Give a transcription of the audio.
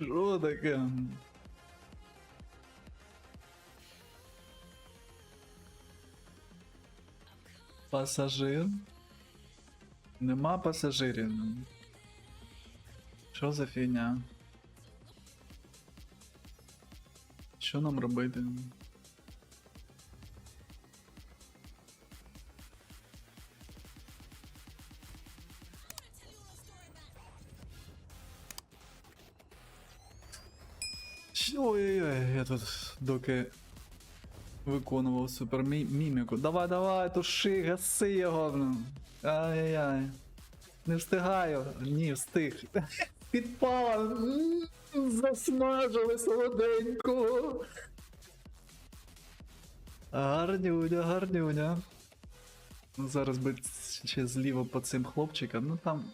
Що таке? Пасажир? Нема пасажирів. Що за фігня? Що нам робити? Ой-ой-ой, я тут доки виконував супер мі- міміку. Давай, давай, туши, гаси його. блін. Ай-яй-яй. Не встигаю. Ні, встиг. Підпала. Засмажили солоденько. Гарнюня, гарнюня. Ну, зараз би ще зліва по цим хлопчикам. Ну там